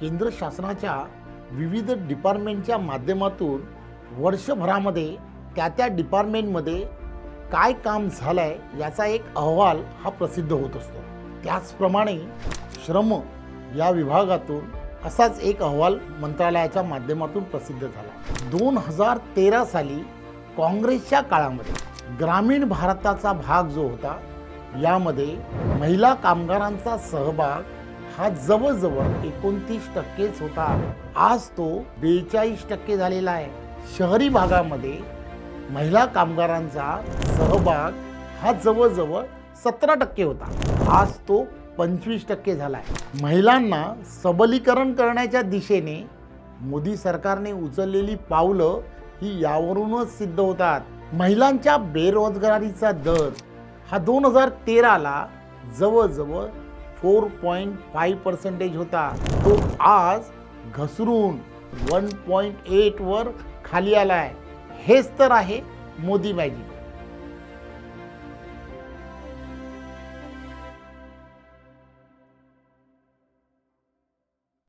केंद्र शासनाच्या विविध डिपार्टमेंटच्या माध्यमातून वर्षभरामध्ये त्या त्या डिपार्टमेंटमध्ये काय काम झालं आहे याचा एक अहवाल हा प्रसिद्ध होत असतो. त्याचप्रमाणे श्रम या विभागातून असाच एक अहवाल मंत्रालयाच्या माध्यमातून प्रसिद्ध झाला. दोन हजार तेरा साली काँग्रेसच्या काळामध्ये ग्रामीण भारताचा भाग जो होता यामध्ये महिला कामगारांचा सहभाग हा जवळजवळ एकोणतीस टक्केच होता. आज तो बेचाळीस टक्के झालेला आहे. शहरी भागामध्ये महिला कामगारांचा सहभाग हा जवळजवळ सतरा टक्के होता. आज तो पंचवीस टक्के झाला आहे महिलांना सबलीकरण करण्याच्या दिशेने मोदी सरकारने उचललेली पावलं ही यावरूनच सिद्ध होतात. महिलांच्या बेरोजगारीचा दर हा दोन हजार तेराला जवळजवळ फोर पॉईंट फाईव्ह पर्सेंटेज होता. तो आज घसरून वन पॉईंट एटवर खाली आला आहे हेच तर आहे मोदी मॅजिक